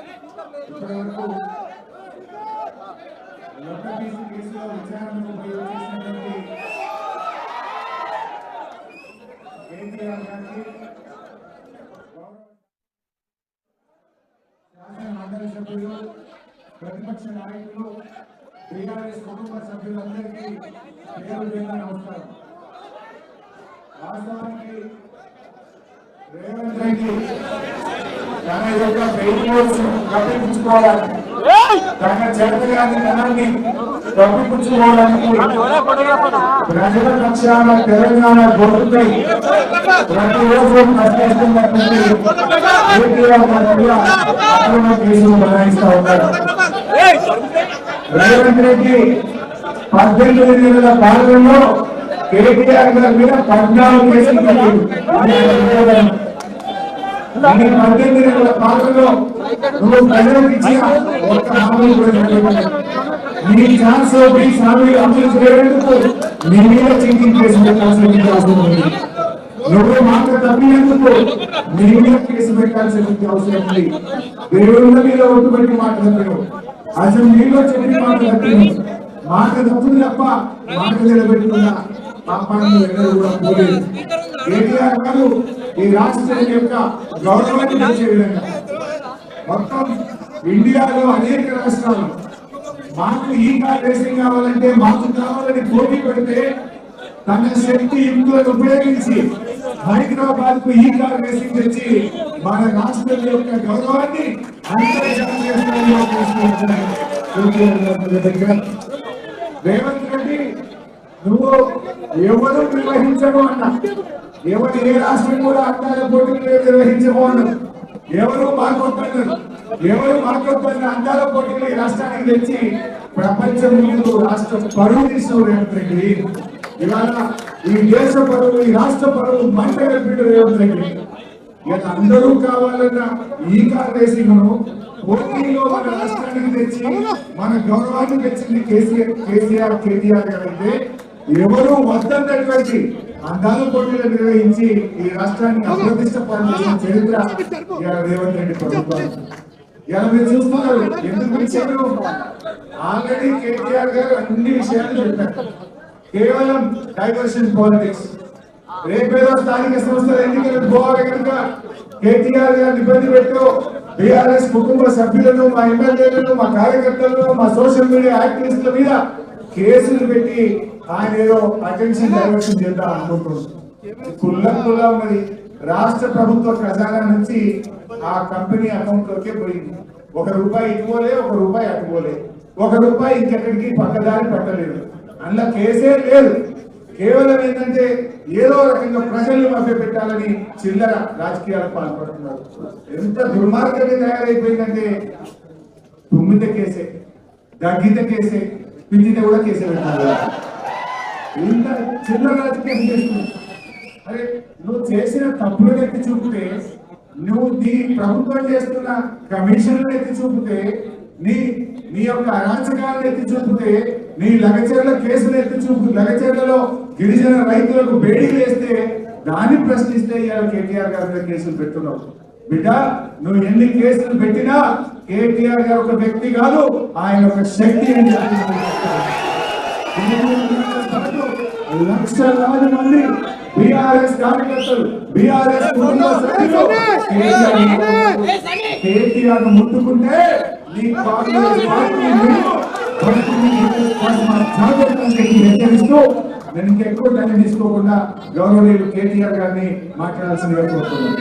ఇప్పటివరకు లొట్టపీసు కేసులో విచారణకు పోయి వచ్చేసినటువంటి కేటీఆర్ గారికి గౌరవ శాసన మండలి సభ్యులు ప్రతిపక్ష నాయకులు టీఆర్ఎస్ కుటుంబ సభ్యులందరికీ పేరు పేరున నమస్కారం వాస్తవానికి రేవంత్ రెడ్డి తన యొక్క ఫెయిల్యూర్స్ కప్పిపుచ్చుకోవడానికి తన చేతగాని ధనాన్ని కప్పిపుచ్చుకోవడానికి ప్రజల పక్షాన తెలంగాణ గొంతుకై ప్రతిరోజు ప్రశ్నిస్తున్నటువంటి కేటీఆర్ గారి మీద అక్రమ కేసులు బనాయిస్తా ఉన్నారు. రేవంత్ రెడ్డి పద్దెనిమిది నెలల పాలనలో కేటీఆర్ గారి మీద పద్నాలుగు కేసులు పద్దెనిమిది నెలల పాలనలో నువ్వు ప్రజలకు ఇచ్చిన ఒక్క హామీ కూడా నీ ఛాన్స్ మీ హామీలు అమలు చేయడానికి నీ మీద చింకింగ్ కేసు అవసరం నువ్వు మాట తప్పినందుకు నీ మీద కేసు పెట్టాల్సిన అవసరం ఉంది. దేవుళ్ళ మీద ఒట్టు పెట్టి మాట తప్పిను చెప్పి మాట తప్పిను మాట తప్పులు తప్ప మాట నిలబెట్టుకున్నా. పాపాన్ని ఎన్నడూ కూడా పోలేదు కేటీఆర్ గారు ఈ రాష్ట్రం యొక్క గౌరవాన్ని పెంచే విధంగా. మొత్తం ఇండియాలో అనేక రాష్ట్రాలు. మాకు ఈ కార్ రేసింగ్ కావాలంటే మాకు కావాలని పోటీ పెడితే తన శక్తి ఇంట్లో ఉపయోగించి హైదరాబాద్కు ఈ కార్ రేసింగ్ తెచ్చి మన రాష్ట్రం యొక్క గౌరవాన్ని అంతర్జాతీయ రేవంత్ నువ్వు ఎవరు నిర్వహించము అన్న ఎవరు ఏ రాష్ట్రం కూడా అందాల పోటీలు నిర్వహించము అన్నారు ఎవరు మార్కొద్దన్నారు ఎవరు మార్కొద్దన్న అందాల పోటీలు ఈ రాష్ట్రానికి తెచ్చి ప్రపంచం ముందు రాష్ట్ర పరువు తీసిన రేవంత్ రెడ్డి. ఇవాళ ఈ దేశ పరువు ఈ రాష్ట్ర పరువు మంట కలిపిన రేవంత్ రెడ్డి. ఇక అందరూ కావాలన్న ఈ కార్ మనం పోటీలో మన రాష్ట్రానికి తెచ్చి మన గౌరవాన్ని తెచ్చింది కేసీఆర్ కేసీఆర్ కేటీఆర్ గారు అయితే ఎవరు వద్దన్నటువంటి అందాల పోటీలు నిర్వహించి ఈ రాష్ట్రాన్ని అప్రతిష్ట చేసిన చరిత్ర ఇవాళ రేవంత్ రెడ్డి ప్రభుత్వం ఇలా మీరు చూస్తున్నారు ఎందుకు ఇచ్చారు ఆల్రెడీ కేటీఆర్ గారు అన్ని విషయాలు చెప్పారు. కేవలం డైవర్షన్ పాలిటిక్స్ రేపేదో స్థానిక సంస్థల ఎన్నికలు పోవాలి కనుక కేటీఆర్ గారిని ఇబ్బంది పెట్టు. బీఆర్ఎస్ కుటుంబ సభ్యులను మా ఎమ్మెల్యేలను మా కార్యకర్తలను మా సోషల్ మీడియా యాక్టివిస్టుల మీద కేసులు పెట్టి ఆయన ఏదో అటెన్షన్ డైవర్షన్ చేద్దాం అనుకుంటున్నారు కుల్లం కుల్లా ఉన్నది. రాష్ట్ర ప్రభుత్వ ఖజానా నుంచి ఆ కంపెనీ అకౌంట్ లోకే పోయింది. ఒక రూపాయి ఇటుపోలే ఒక రూపాయి అటుపోలే ఒక రూపాయి ఇంకెక్కడికి పక్కదారి పట్టలేదు. అందులో కేసే లేదు. కేవలం ఏంటంటే ఏదో రకంగా ప్రజల్ని మభ్య పెట్టాలని చిల్లర రాజకీయాలకు పాల్పడుతున్నారు. ఎంత దుర్మార్గంగా తయారైపోయిందంటే తుమ్మిత కేసే దగ్గిత కేసే పిండిత కూడా కేసే పెట్టారు ఇంత చిన్న రాజకీయం చేస్తున్నావు. అరే నువ్వు చేసిన తప్పులు ఎత్తి చూపితే నువ్వు నీ ప్రభుత్వం చేస్తున్న కమిషన్లు ఎత్తి చూపితే నీ నీ యొక్క అరాచకాలను ఎత్తి చూపితే నీ లగచర్ల కేసులు ఎత్తి చూపు లగచర్లలో గిరిజన రైతులకు బేడీ వేస్తే దాన్ని ప్రశ్నిస్తే ఇవాళ కేటీఆర్ గారి మీద కేసులు పెడుతున్నావు. బిడ్డ నువ్వు ఎన్ని కేసులు పెట్టినా కేటీఆర్ గారు ఒక వ్యక్తి కాదు ఆయన ఒక శక్తి అని లక్షలాది మంది బీఆర్ఎస్ కార్యకర్తలు బీఆర్ఎస్ కుటుంబ సభ్యులు కేటీఆర్ ముట్టుకుంటే నీ కాంగ్రెస్ పార్టీ హెచ్చరిస్తూ నేను ఇంకెక్కువ టైం తీసుకోకుండా గౌరవనీయులు కేటీఆర్ గారిని మాట్లాడాల్సిందిగా కోరుతున్నాను.